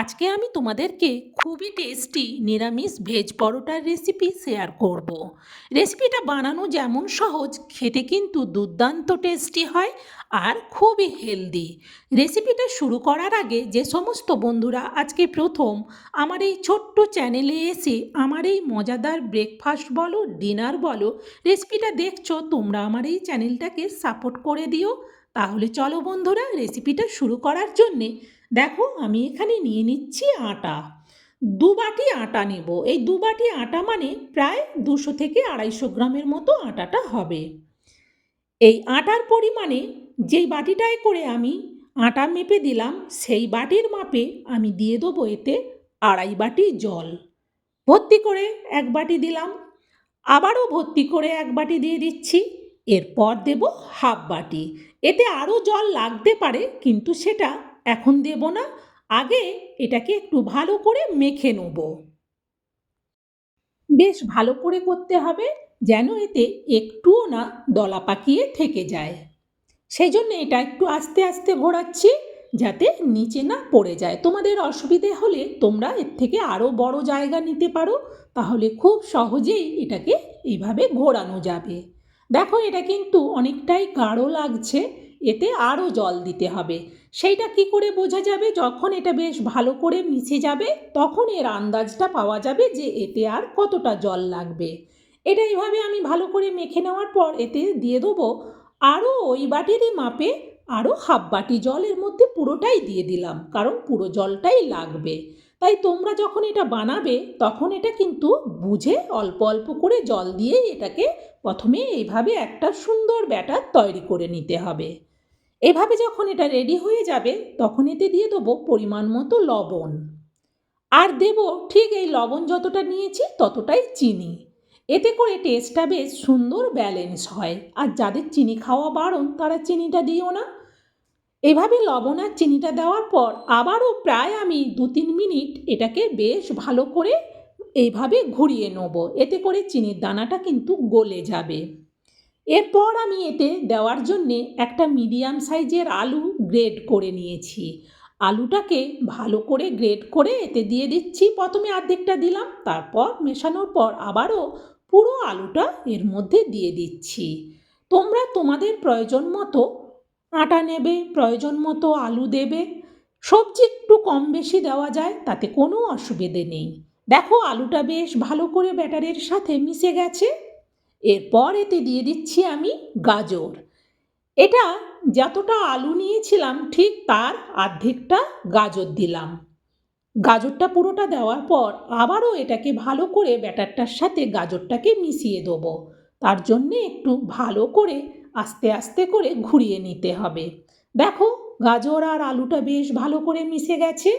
আজকে আমি তোমাদেরকে খুবই টেস্টি নিরামিষ ভেজ পরোটার রেসিপি শেয়ার করব। রেসিপিটা বানানো যেমন সহজ, খেতে কিন্তু দুর্দান্ত টেস্টি হয় আর খুবই হেলদি রেসিপিটা শুরু করার আগে যে সমস্ত বন্ধুরা আজকে প্রথম, আমার এই ছোট্ট চ্যানেলে এসে আমার এই মজাদার ব্রেকফাস্ট বলো ডিনার বলো রেসিপিটা দেখছ, তোমরা আমার এই চ্যানেলটাকে সাপোর্ট করে দিও তাহলে চলো বন্ধুরা রেসিপিটা শুরু করার জন্যে দেখো আমি এখানে নিয়ে নিচ্ছি আটা। দু বাটি আটা নেব। এই দু বাটি আটা মানে প্রায় দুশো থেকে আড়াইশো গ্রামের মতো আটাটা হবে। এই আটার পরিমাণে যেই বাটিটায় করে আমি আটা মেপে দিলাম, সেই বাটির মাপে আমি দিয়ে দেবো এতে আড়াই বাটি জল। ভর্তি করে এক বাটি দিলাম। আবারও ভর্তি করে এক বাটি দিয়ে দিচ্ছি। এরপর দেব হাফ বাটি। এতে আরও জল লাগতে পারে, কিন্তু সেটা এখন দেব না, আগে এটাকে একটু ভালো করে মেখে নেব। বেশ ভালো করে করতে হবে যেন এতে একটুও না দলা পাকিয়ে থেকে যায়। সেই জন্য এটা একটু আস্তে আস্তে ঘোরাচ্ছি যাতে নিচে না পড়ে যায়। তোমাদের অসুবিধে হলে তোমরা এর থেকে আরও বড় জায়গা নিতে পারো, তাহলে খুব সহজেই এটাকে এইভাবে ঘোরানো যাবে। দেখো এটা কিন্তু অনেকটাই গাঢ় লাগছে, এতে আরও জল দিতে হবে। সেইটা কি করে বোঝা যাবে? যখন এটা বেশ ভালো করে মিশে যাবে, তখন এর আন্দাজটা পাওয়া যাবে যে এতে আর কতটা জল লাগবে। এটা এইভাবে আমি ভালো করে মেখে নেওয়ার পর এতে দিয়ে দেবো আরও ওই বাটিরই মাপে আরও হাফ বাটি জলের মধ্যে পুরোটাই দিয়ে দিলাম, কারণ পুরো জলটাই লাগবে। তাই তোমরা যখন এটা বানাবে, তখন এটা কিন্তু বুঝে অল্প অল্প করে জল দিয়ে এটাকে প্রথমে এইভাবে একটা সুন্দর ব্যাটার তৈরি করে নিতে হবে। এভাবে যখন এটা রেডি হয়ে যাবে, তখন এতে দিয়ে দেবো পরিমাণ মতো লবণ। আর দেব ঠিক এই লবণ যতটা নিয়েছি ততটাই চিনি। এতে করে টেস্টটা বেশ সুন্দর ব্যালেন্স হয়। আর যাদের চিনি খাওয়া বারণ, তারা চিনিটা দিও না। এভাবে লবণ আর চিনিটা দেওয়ার পর আবারও প্রায় আমি দু তিন মিনিট এটাকে বেশ ভালো করে এইভাবে ঘুরিয়ে নেব। এতে করে চিনির দানাটা কিন্তু গলে যাবে। এরপর আমি এতে দেওয়ার জন্যে একটা মিডিয়াম সাইজের আলু গ্রেড করে নিয়েছি। আলুটাকে ভালো করে গ্রেড করে এতে দিয়ে দিচ্ছি। প্রথমে অর্ধেকটা দিলাম, তারপর মেশানোর পর আবারও পুরো আলুটা এর মধ্যে দিয়ে দিচ্ছি। তোমরা তোমাদের প্রয়োজন মতো আটা নেবে, প্রয়োজন মতো আলু দেবে, সবজি একটু কম বেশি দেওয়া যায়, তাতে কোনো অসুবিধে নেই। দেখো আলুটা বেশ ভালো করে ব্যাটারের সাথে মিশে গেছে। এরপর এতে দিয়ে দিচ্ছি আমি গাজর। এটা যতটা আলু নিয়েছিলাম, ঠিক তার অর্ধেকটা গাজর দিলাম। গাজরটা পুরোটা দেওয়ার পর আবারও এটাকে ভালো করে ব্যাটারটার সাথে গাজরটাকে মিশিয়ে দেবো। তার জন্যে একটু ভালো করে আস্তে আস্তে করে ঘুরিয়ে নিতে হবে। দেখো, গাজর আর আলুটা বেশ ভালো করে মিশে গেছে।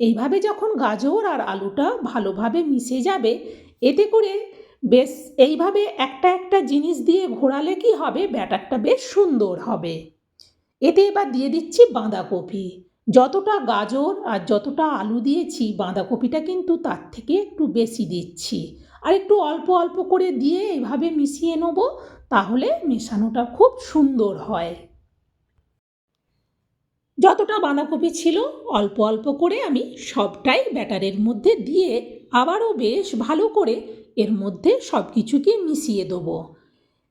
এইভাবে যখন গাজর আর আলুটা ভালোভাবে মিশে যাবে, এতে করে বেশ, এইভাবে একটা একটা জিনিস দিয়ে ঘোরালে কি হবে? ব্যাটারটা বেশ সুন্দর হবে। এতে এবার দিয়ে দিচ্ছি বাঁধাকপি। যতটা গাজর আর যতটা আলু দিয়েছি, বাঁধাকপিটা কিন্তু তার থেকে একটু বেশি দিচ্ছি। আর একটু অল্প অল্প করে দিয়ে এভাবে মিশিয়ে নেব, তাহলে মেশানোটা খুব সুন্দর হয়। যতটা বাঁধাকপি ছিল, অল্প অল্প করে আমি সবটাই ব্যাটারের মধ্যে দিয়ে আবারও বেশ ভালো করে এর মধ্যে সব কিছুকে মিশিয়ে দেবো।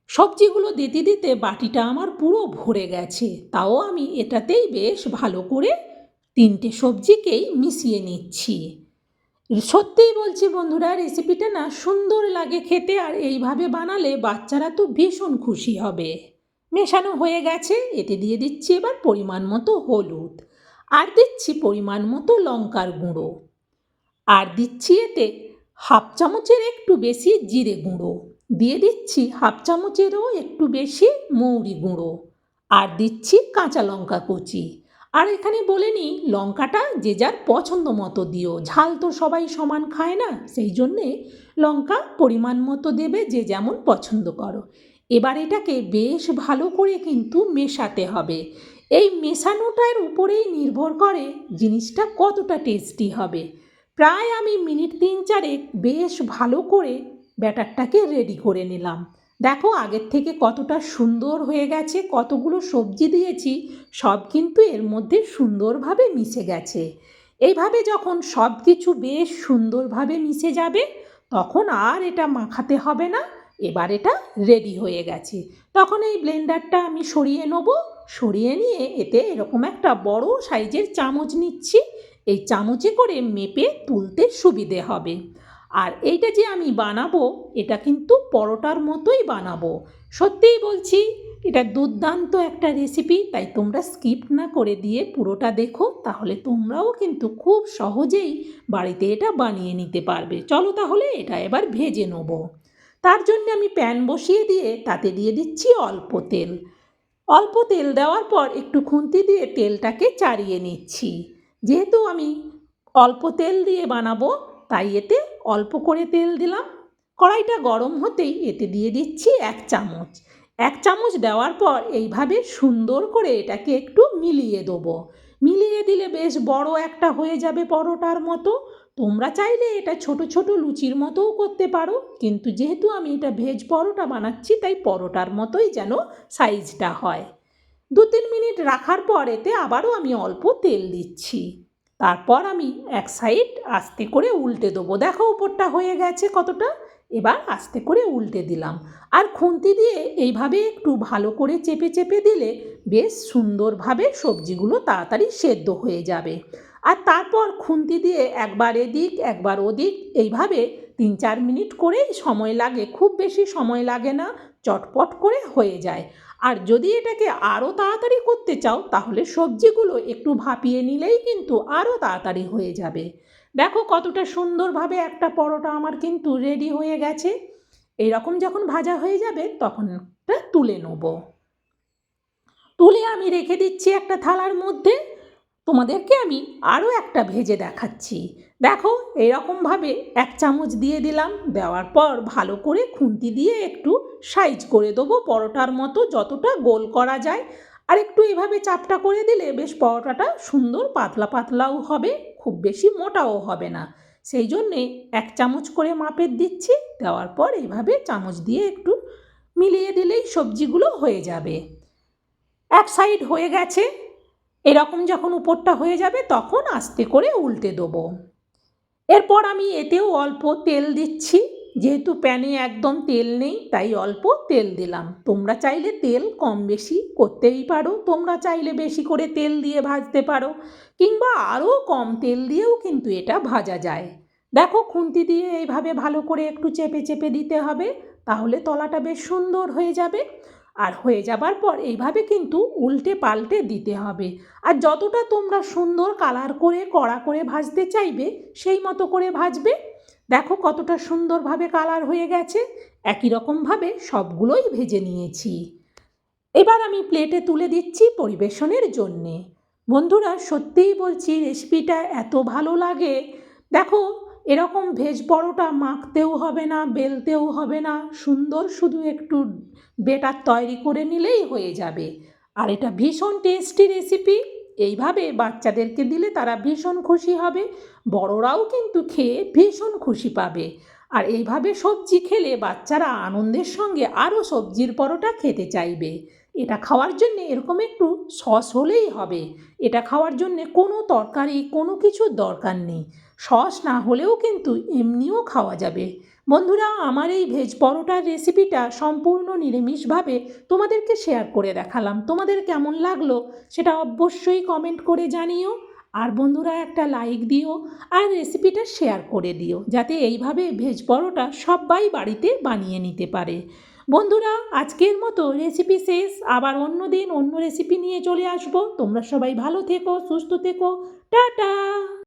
সবজিগুলো দিতে দিতে বাটিটা আমার পুরো ভরে গেছে। তাও আমি এটাতেই বেশ ভালো করে তিনটে সবজিকেই মিশিয়ে নিচ্ছি। সত্যিই বলছি বন্ধুরা, রেসিপিটা না সুন্দর লাগে খেতে আর এইভাবে বানালে বাচ্চারা তো ভীষণ খুশি হবে। মেশানো হয়ে গেছে, এতে দিয়ে দিচ্ছি এবার পরিমাণ মতো হলুদ। আর দিচ্ছি পরিমাণ মতো লঙ্কার গুঁড়ো। আর দিচ্ছি এতে হাফ চামচের একটু বেশি জিরে গুঁড়ো। দিয়ে দিচ্ছি হাফ চামচেরও একটু বেশি মৌরি গুঁড়ো। আর দিচ্ছি কাঁচা লঙ্কা কুচি। আর এখানে বলে নিই লঙ্কাটা যে যার পছন্দ মতো দিও। ঝাল তো সবাই সমান খায় না, সেই জন্যে লঙ্কা পরিমাণ মতো দেবে যে যেমন পছন্দ করো। এবার এটাকে বেশ ভালো করে কিন্তু মেশাতে হবে। এই মেশানোটার উপরেই নির্ভর করে জিনিসটা কতটা টেস্টি হবে। প্রায় আমি মিনিট তিন চারেক বেশ ভালো করে ব্যাটারটাকে রেডি করে নিলাম। দেখো আগের থেকে কতটা সুন্দর হয়ে গেছে, কতগুলো সবজি দিয়েছি, সব কিন্তু এর মধ্যে সুন্দরভাবে মিশে গেছে। এইভাবে যখন সব কিছু বেশ সুন্দরভাবে মিশে যাবে, তখন আর এটা মাখাতে হবে না, এবার এটা রেডি হয়ে গেছে। তখন এই ব্লেন্ডারটা আমি সরিয়ে নেব, সরিয়ে নিয়ে এতে এরকম একটা বড় সাইজের চামচ নিচ্ছি এই চামচে করে মেপে তুলতে সুবিধে হবে। আর এইটা যে আমি বানাবো, এটা কিন্তু পরোটার মতোই বানাবো। সত্যিই বলছি, এটা দুর্দান্ত একটা রেসিপি তাই তোমরা স্কিপ না করে দিয়ে পুরোটা দেখো, তাহলে তোমরাও কিন্তু খুব সহজেই বাড়িতে এটা বানিয়ে নিতে পারবে। চলো তাহলে এটা এবার ভেজে নেব। তার জন্য আমি প্যান বসিয়ে দিয়ে, তাতে দিয়ে দিচ্ছি অল্প তেল। অল্প তেল দেওয়ার পর একটু খুন্তি দিয়ে তেলটাকে চাড়িয়ে নিচ্ছি। যেহেতু আমি অল্প তেল দিয়ে বানাবো, তাই এতে অল্প করে তেল দিলাম। কড়াইটা গরম হতেই এতে দিয়ে দিচ্ছি এক চামচ। এক চামচ দেওয়ার পর এইভাবে সুন্দর করে এটাকে একটু মিলিয়ে দেবো। মিলিয়ে দিলে বেশ বড় একটা হয়ে যাবে পরোটার মতো। তোমরা চাইলে এটা ছোট ছোট লুচির মতোও করতে পারো, কিন্তু যেহেতু আমি এটা ভেজ পরোটা বানাচ্ছি, তাই পরোটার মতোই যেন সাইজটা হয়। দু তিন মিনিট রাখার পর এতে আবারও আমি অল্প তেল দিচ্ছি। তারপর আমি এক সাইড আস্তে করে উল্টে দেবো। দেখো উপরটা হয়ে গেছে কতটা? এবার আস্তে করে উল্টে দিলাম। আর খুন্তি দিয়ে এইভাবে একটু ভালো করে চেপে চেপে দিলে বেশ সুন্দরভাবে সবজিগুলো তাড়াতাড়ি সেদ্ধ হয়ে যাবে। আর তারপর খুন্তি দিয়ে একবার এদিক, একবার ওদিক এইভাবে তিন চার মিনিট করেই সময় লাগে, খুব বেশি সময় লাগে না, চটপট করে হয়ে যায়। আর যদি এটাকে আরও তাড়াতাড়ি করতে চাও, তাহলে সবজিগুলো একটু ভাপিয়ে নিলেই কিন্তু আরও তাড়াতাড়ি হয়ে যাবে। দেখো কতটা সুন্দরভাবে একটা পরোটা আমার কিন্তু রেডি হয়ে গেছে। এইরকম যখন ভাজা হয়ে যাবে, তখন তুলে নেব। তুলে আমি রেখে দিচ্ছি একটা থালার মধ্যে। তোমাদেরকে আমি আরও একটা ভেজে দেখাচ্ছি। দেখো, এরকমভাবে এক চামচ দিয়ে দিলাম। দেওয়ার পর ভালো করে খুন্তি দিয়ে একটু সাইজ করে দেবো পরোটার মতো যতটা গোল করা যায়। আর একটু এভাবে চাপটা করে দিলে বেশ পরোটাটা সুন্দর পাতলা পাতলাও হবে, খুব বেশি মোটাও হবে না। সেই জন্যে এক চামচ করে মাপের দিচ্ছি, দেওয়ার পর এইভাবে চামচ দিয়ে একটু মিলিয়ে দিলেই সবজিগুলো হয়ে যাবে। এক সাইড হয়ে গেছে এরকম যখন উপরটা হয়ে যাবে তখন আস্তে করে উল্টে দেবো। এরপর আমি এতেও অল্প তেল দিচ্ছি, যেহেতু প্যানে একদম তেল নেই, তাই অল্প তেল দিলাম। তোমরা চাইলে তেল কম বেশি করতেই পারো, তোমরা চাইলে বেশি করে তেল দিয়ে ভাজতে পারো, কিংবা আরও কম তেল দিয়েও কিন্তু এটা ভাজা যায়। দেখো খুন্তি দিয়ে এইভাবে ভালো করে একটু চেপে চেপে দিতে হবে, তাহলে তলাটা বেশ সুন্দর হয়ে যাবে। আর হয়ে যাবার পর এইভাবে কিন্তু উল্টে পাল্টে দিতে হবে। আর যতটা তোমরা সুন্দর কালার করে, কড়া করে ভাজতে চাইবে, সেই মতো করে ভাজবে। দেখো কতটা সুন্দরভাবে কালার হয়ে গেছে। একই রকমভাবে সবগুলোই ভেজে নিয়েছি। এবার আমি প্লেটে তুলে দিচ্ছি পরিবেশনের জন্যে। বন্ধুরা, সত্যিই বলছি রেসিপিটা এত ভালো লাগে। দেখো এরকম ভেজ পরোটা মাখতেও হবে না, বেলতেও হবে না, সুন্দর শুধু একটু বেটার তৈরি করে নিলেই হয়ে যাবে। আর এটা ভীষণ টেস্টি রেসিপি, এইভাবে বাচ্চাদেরকে দিলে তারা ভীষণ খুশি হবে, বড়রাও কিন্তু খেয়ে ভীষণ খুশি পাবে। আর এইভাবে সবজি খেলে বাচ্চারা আনন্দের সঙ্গে আরও সবজির পরোটা খেতে চাইবে। এটা খাওয়ার জন্য এরকম একটু সস হলেই হবে। এটা খাওয়ার জন্য কোনো তরকারি, কোনো কিছুর দরকার নেই। সস না হলেও কিন্তু এমনিও খাওয়া যাবে। বন্ধুরা, আমার এই ভেজ পরোটার রেসিপিটা সম্পূর্ণ নিরামিষভাবে তোমাদেরকে শেয়ার করে দেখালাম। তোমাদের কেমন লাগল সেটা অবশ্যই কমেন্ট করে জানিও। আর বন্ধুরা, একটা লাইক দিও আর রেসিপিটা শেয়ার করে দিও, যাতে এইভাবে ভেজ পরোটা সবাই বাড়িতে বানিয়ে নিতে পারে। বন্ধুরা, আজকের মতো রেসিপি শেষ। আবার অন্য দিন অন্য রেসিপি নিয়ে চলে আসব। তোমরা সবাই ভালো থেকো, সুস্থ থেকো। টাটা!